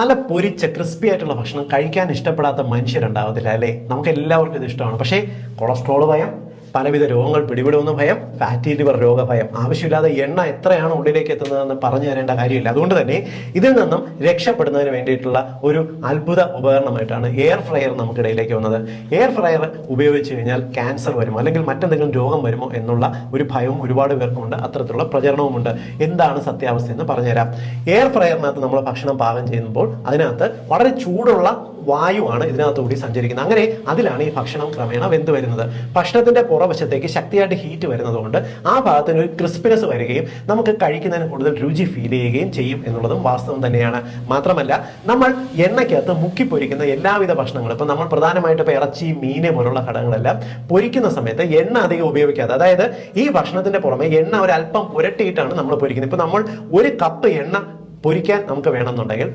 നല്ല പൊരിച്ച ക്രിസ്പി ആയിട്ടുള്ള ഭക്ഷണം കഴിക്കാൻ ഇഷ്ടപ്പെടാത്ത മനുഷ്യരുണ്ടാവത്തില്ല അല്ലേ? നമുക്ക് എല്ലാവർക്കും ഇത് ഇഷ്ടമാണ്. പക്ഷേ കൊളസ്ട്രോൾ ഭയം പലവിധ രോഗങ്ങൾ പിടിപെടുമെന്ന് ഭയം ഫാറ്റി ലിവർ രോഗഭയം. ആവശ്യമില്ലാതെ എണ്ണ എത്രയാണ് ഉള്ളിലേക്ക് എത്തുന്നതെന്ന് പറഞ്ഞു തരേണ്ട കാര്യമില്ല. അതുകൊണ്ട് തന്നെ ഇതിൽ നിന്നും രക്ഷപ്പെടുന്നതിന് വേണ്ടിയിട്ടുള്ള ഒരു അത്ഭുത ഉപകരണമായിട്ടാണ് എയർ ഫ്രയർ നമുക്കിടയിലേക്ക് വന്നത്. എയർ ഫ്രയർ ഉപയോഗിച്ച് കഴിഞ്ഞാൽ ക്യാൻസർ വരുമോ? അല്ലെങ്കിൽ മറ്റെന്തെങ്കിലും രോഗം വരുമോ എന്നുള്ള ഒരു ഭയവും ഒരുപാട് പേർക്കുമുണ്ട്. അത്തരത്തിലുള്ള പ്രചരണവുമുണ്ട്. എന്താണ് സത്യാവസ്ഥ എന്ന് പറഞ്ഞുതരാം. എയർ ഫ്രയറിനകത്ത് നമ്മൾ ഭക്ഷണം പാകം ചെയ്യുമ്പോൾ അതിനകത്ത് വളരെ ചൂടുള്ള വായുവാണ് ഇതിനകത്തുകൂടി സഞ്ചരിക്കുന്നത്. അങ്ങനെ അതിലാണ് ഈ ഭക്ഷണം ക്രമേണ വെന്ത് വരുന്നത്. ഭക്ഷണത്തിന്റെ പുറവശത്തേക്ക് ശക്തിയായിട്ട് ഹീറ്റ് വരുന്നതുകൊണ്ട് ആ ഭാഗത്തിന് ഒരു ക്രിസ്പിനെസ് വരികയും നമുക്ക് കഴിക്കുന്നതിന് കൂടുതൽ രുചി ഫീൽ ചെയ്യുകയും ചെയ്യും എന്നുള്ളതും വാസ്തവം തന്നെയാണ്. മാത്രമല്ല നമ്മൾ എണ്ണയ്ക്കകത്ത് മുക്കി പൊരിക്കുന്ന എല്ലാവിധ ഭക്ഷണങ്ങളും ഇപ്പം നമ്മൾ പ്രധാനമായിട്ട് ഇപ്പോൾ ഇറച്ചി മീന് പോലുള്ള ഘടകങ്ങളെല്ലാം പൊരിക്കുന്ന സമയത്ത് എണ്ണ അധികം ഉപയോഗിക്കാതെ അതായത് ഈ ഭക്ഷണത്തിന്റെ പുറമെ എണ്ണ ഒരല്പം പുരട്ടിയിട്ടാണ് നമ്മൾ പൊരിക്കുന്നത്. ഇപ്പം നമ്മൾ ഒരു കപ്പ് എണ്ണ പൊരിക്കാൻ നമുക്ക് വേണമെന്നുണ്ടെങ്കിൽ